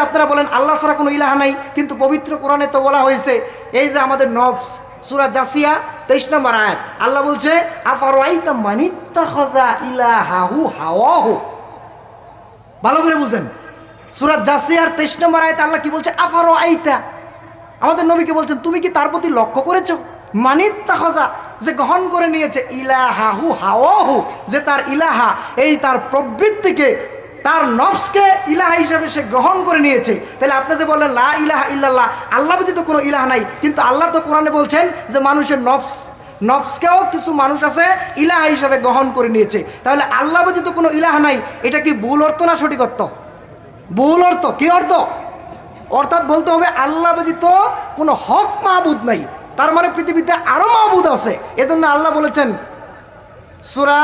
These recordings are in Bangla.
যে আপনারা বলেন, আল্লাহ ছাড়া কোনো ইলাহা নাই, কিন্তু পবিত্র কোরআনে তো বলা হয়েছে, এই যে আমাদের নফস, সুরা জাসিয়া, তেইশ নম্বর আয়াত, আল্লাহ বলছে খজা ভালো করে বুঝেন। সুরাত জাসিয়ার তেইশ নম্বর আয়তে আল্লাহ কি বলছে? আফারো আইতা আমাদের নবীকে বলছেন, তুমি কি তার প্রতি লক্ষ্য করেছ? মানিত্তা তাহজা যে গ্রহণ করে নিয়েছে, ইলাহাহু হাওয়াহু, যে তার ইলাহা, এই তার প্রবৃত্তিকে তার নফসকে ইলাহা হিসাবে সে গ্রহণ করে নিয়েছে। তাহলে আপনি যে বললেন, লা ইলাহা ইল্লাল্লাহ আল্লাহ ব্যতীত কোনো ইলাহা নাই। কিন্তু আল্লাহ তো কোরআনে বলছেন যে মানুষের নফস, নফসকেও কিছু মানুষ আছে ইলাহা হিসাবে গ্রহণ করে নিয়েছে। তাহলে আল্লাহ ব্যতীত কোনো ইলাহা নাই। এটা কি ভুল অর্থ না সঠিক অর্থ? ভুল অর্থ। কি অর্থ? অর্থাৎ বলতে হবে, আল্লাহ ব্যতীত কোনো হক মাহবুদ নাই। তার মানে পৃথিবীতে আরও মাহবুদ আছে। এজন্য আল্লাহ বলেছেন, সুরা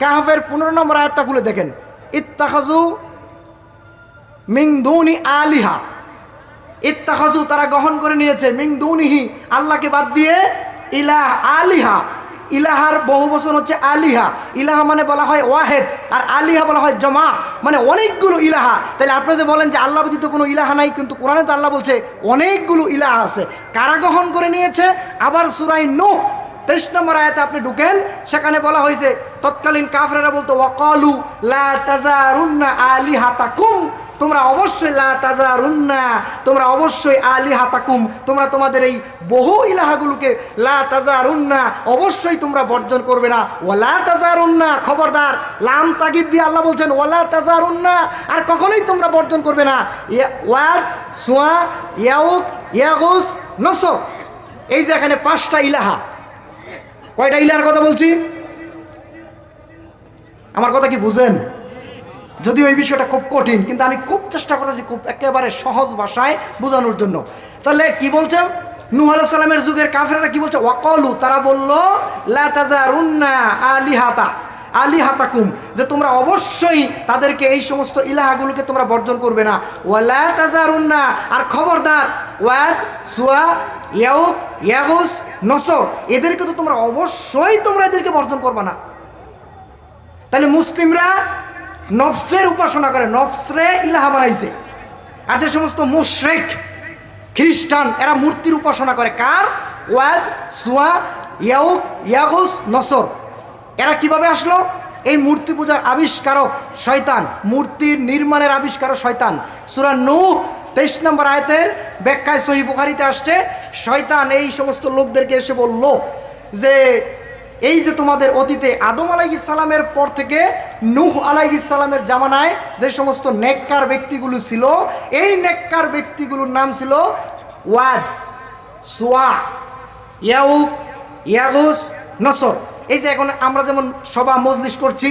কাহাফের পনেরো নম্বর আয়াতটা খুলে দেখেন। ইত্তাখাজু মিংদুনি আলিহা। ইত্তাখাজু তারা গ্রহণ করে নিয়েছে মিংদুনিহি আল্লাহকে বাদ দিয়ে ইলাহ আলিহা। ইলাহার বহু বছর হচ্ছে আলিহা। ইলাহা মানে বলা হয় ওয়াহেদ, আর আলিহা বলা হয় জমা মানে অনেকগুলো ইলাহা। তাহলে আপনি যে বলেন যে আল্লাহ ব্যতীত কোনো ইলাহা নাই, কিন্তু কোরআনে তো আল্লাহ বলছে অনেকগুলো ইলাহা আছে। কারা গ্রহণ করে নিয়েছে? আবার সুরাই নুহ, তেইশ নম্বর আয়াতে আপনি ঢুকেন, সেখানে বলা হয়েছে তৎকালীন কাফরেরা বলতো, ওয়াকালু লা তাজারুন্না আলিহাতাকুম। তোমরা অবশ্যই লা তোমরা অবশ্যই আলি আলিহাতাকুম। তোমরা তোমাদের এই বহু ইলাহাগুলোকে লা অবশ্যই তোমরা বর্জন করবে না। ওলা তাজারুন্না খবরদার, লাম তাগিদ দিয়ে আল্লাহ বলছেন ওলা তাজারুন্না আর কখনোই তোমরা বর্জন করবে না। ওয়াদ, সোয়া, ইয়াউক, ইয়াগুস, নসর। এই যে এখানে পাঁচটা ইলাহা। কয়টা ইলাহার কথা বলছি? আমার কথা কি বুঝেন? যদিও ওই বিষয়টা খুব কঠিন, কিন্তু আমি খুব চেষ্টা করতেছি খুব একেবারে সহজ ভাষায় বোঝানোর জন্য। তাহলে কি বলছে? নুহ সালামের যুগের কাফেরা কি বলছে? ওয়াকলু, তারা বলল লাতাজারুন্না আলিহাতা, আলিহাতাকুম, যে তোমরা অবশ্যই তাদেরকে এই সমস্ত ইলাহাগুলোকে তোমরা বর্জন করবে না। ওয়ালা তাজারুন্না, আর খবরদার, ওয়াদ, সুয়া, ইয়াউক, ইয়াগুস, নসর, এদেরকে তো তোমরা অবশ্যই তোমরা এদেরকে বর্জন করবে না। তাহলে মুসলিমরা নফসের উপাসনা করে, নফসরে ইলাহা বানাইছে। আর যে সমস্ত মুশরেক, খ্রিস্টান, এরা মূর্তির উপাসনা করে। কার? ওয়াদ, সুয়া, ইয়াউক, ইয়াগুস, নসর। এরা কীভাবে আসলো? এই মূর্তি পূজার আবিষ্কারক শয়তান, মূর্তির নির্মাণের আবিষ্কারক শয়তান। সুরা নূহ, তেইশ নম্বর আয়তের ব্যাখ্যায় সহি বুখারিতে আসছে, শয়তান এই সমস্ত লোকদেরকে এসে বলল যে এই যে তোমাদের অতীতে আদম আলাইহিস সালামের পর থেকে নুহ আলাইহিস সালামের জামানায় যে সমস্ত নেককার ব্যক্তিগুলো ছিল, এই নেককার ব্যক্তিগুলোর নাম ছিল ওয়াদ, সোয়া ইয়াউক ইয়াগুস, নসর। এই যে এখন আমরা যেমন সভা মজলিস করছি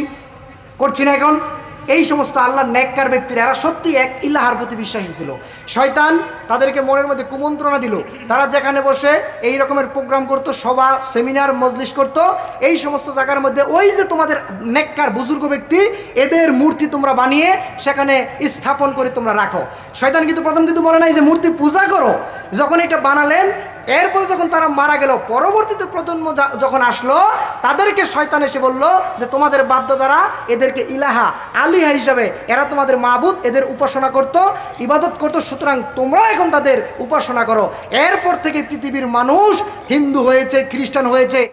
করছি না এখন? এই সমস্ত আল্লাহর নেককার ব্যক্তিরা, এরা সত্যি এক ইল্লাহার প্রতি বিশ্বাসী ছিল। শয়তান তাদেরকে মনের মধ্যে কুমন্ত্রণা দিল। তারা যেখানে বসে এই রকমের প্রোগ্রাম করতো, সভা, সেমিনার, মজলিস করত। এই সমস্ত জায়গার মধ্যে ওই যে তোমাদের নেককার বুজুর্গ ব্যক্তি, এদের মূর্তি তোমরা বানিয়ে সেখানে স্থাপন করে তোমরা রাখো। শয়তান কিন্তু প্রথম কিন্তু বলে নাই যে, মূর্তি পূজা করো। যখন এটা বানালেন এরপরে যখন তারা মারা গেল, পরবর্তীতে প্রজন্ম যখন আসলো, তাদেরকে শয়তান এসে বলল যে, তোমাদের বাদ্য দ্বারা এদেরকে ইলাহা, আলিহা হিসাবে এরা তোমাদের মাহবুদ এদের উপাসনা করত, ইবাদত করত, সুতরাং তোমরা এখন তাদের উপাসনা করো। এরপর থেকে পৃথিবীর মানুষ হিন্দু হয়েছে, খ্রিস্টান হয়েছে।